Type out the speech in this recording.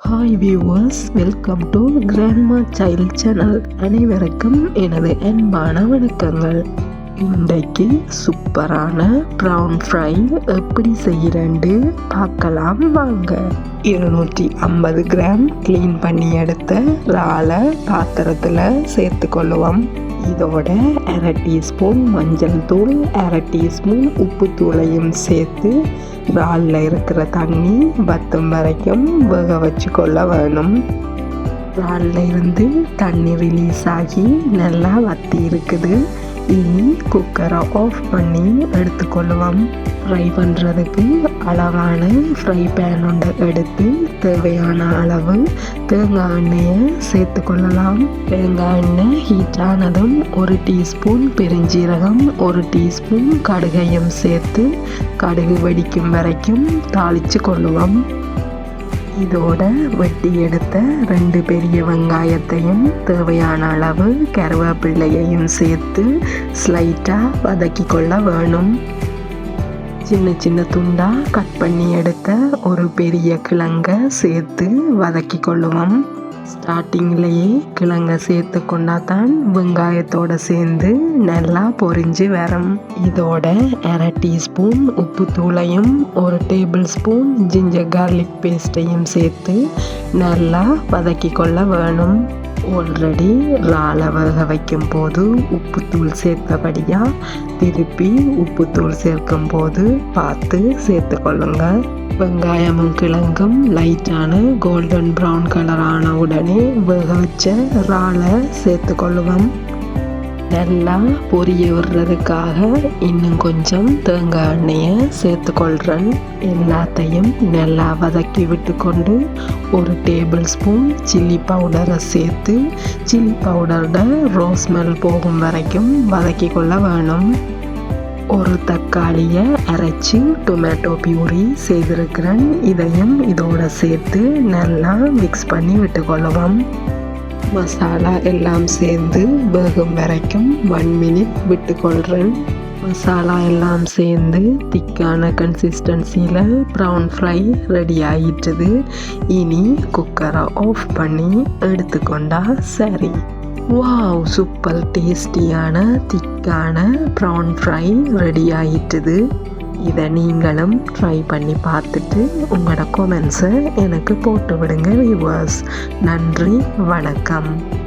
Hi viewers welcome to grandma child channel அனைவருக்கும் எனது அன்பான வணக்கங்கள். இன்றைக்கு சூப்பரான ப்ரவுன் ஃப்ரை எப்படி செய்கிறேன்ட்டு பார்க்கலாம் வாங்க. இருநூற்றி ஐம்பது கிராம் க்ளீன் பண்ணி எடுத்த இறாலை பாத்திரத்தில் சேர்த்து கொள்ளுவோம் இதோட அரை டீஸ்பூன் மஞ்சள் தூள் அரை டீஸ்பூன் உப்புத்தூளையும் சேர்த்து இறாலில் இருக்கிற தண்ணி வத்தும் வரைக்கும் வேக வச்சு கொள்ள வேணும். இறாலில் இருந்து தண்ணி ரிலீஸ் ஆகி நல்லா வத்தி இருக்குது. இனி குக்கரை ஆஃப் பண்ணி எடுத்துக்கொள்ளுவோம். ஃப்ரை பண்ணுறதுக்கு அளவான ஃப்ரை பேன் ஒன்று எடுத்து தேவையான அளவு தேங்காய் எண்ணெயை சேர்த்து கொள்ளலாம். தேங்காய் எண்ணெய் ஹீட் ஆனதும் ஒரு டீஸ்பூன் பெருஞ்சீரகம் ஒரு டீஸ்பூன் கடுகையும் சேர்த்து கடுகு வெடிக்கும் வரைக்கும் தாளித்து கொள்ளுவோம். இதோட வெட்டி எடுத்த ரெண்டு பெரிய வெங்காயத்தையும் தேவையான அளவு கருவேப்பிள்ளையையும் சேர்த்து ஸ்லைட்டாக வதக்கி கொள்ள வேணும். சின்ன சின்ன துண்டாக கட் பண்ணி எடுத்த ஒரு பெரிய கிழங்க சேர்த்து வதக்கி கொள்ளுவோம் ஸ்டார்டிங்லேயே கிழங்க சேர்த்து கொண்டா தான் வெங்காயத்தோட சேர்ந்து நல்லா பொரிஞ்சு வரும். இதோட அரை டீஸ்பூன் உப்பு தூளையும் ஒரு டேபிள் ஸ்பூன் ஜிஞ்சர் கார்லிக் பேஸ்ட்டையும் சேர்த்து நல்லா வதக்கி கொள்ள வேணும். ஆல்ரெடி இறாலை வேக வைக்கும் போது உப்புத்தூள் சேர்த்தபடியாக திருப்பி உப்புத்தூள் சேர்க்கும் போது பார்த்து சேர்த்து கொள்ளுங்கள் வெங்காயமும் கிழங்கும் லைட்டான கோல்டன் ப்ரௌன் கலரான உடனே வேக வச்ச இறாலை சேர்த்து கொள்ளுவோம் நல்லா பொரிய விடுறதுக்காக இன்னும் கொஞ்சம் தேங்காய் எண்ணெயை சேர்த்து கொள்கிறேன் எல்லாத்தையும் நல்லா வதக்கி விட்டுக்கொண்டு ஒரு டேபிள் ஸ்பூன் சில்லி பவுடரை சேர்த்து சில்லி பவுடரோட ரோஸ் ஸ்மெல் போகும் வரைக்கும் வதக்கி கொள்ள வேணும். ஒரு தக்காளியை அரைச்சி டொமேட்டோ பியூரி செய்திருக்கிறேன். இதையும் இதோட சேர்த்து நல்லா மிக்ஸ் பண்ணி விட்டுக்கொள்ளுவோம். மசாலா எல்லாம் சேர்ந்து வேகும் வரைக்கும் ஒன் மினிட் விட்டுக்கொள்கிறேன் மசாலா எல்லாம் சேர்ந்து திக்கான கன்சிஸ்டன்சியில் ப்ரௌன் ஃப்ரை ரெடி ஆகிட்டுது இனி குக்கரை ஆஃப் பண்ணி எடுத்துக்கொண்டா சரி. வாவ் சூப்பர் டேஸ்டியான திக்கான ப்ரௌன் ஃப்ரை ரெடி ஆகிட்டுது இதை நீங்களும் ட்ரை பண்ணி பார்த்துட்டு உங்களோட கொமெண்ட்ஸை எனக்கு போட்டு விடுங்க வியூவர்ஸ் நன்றி வணக்கம்.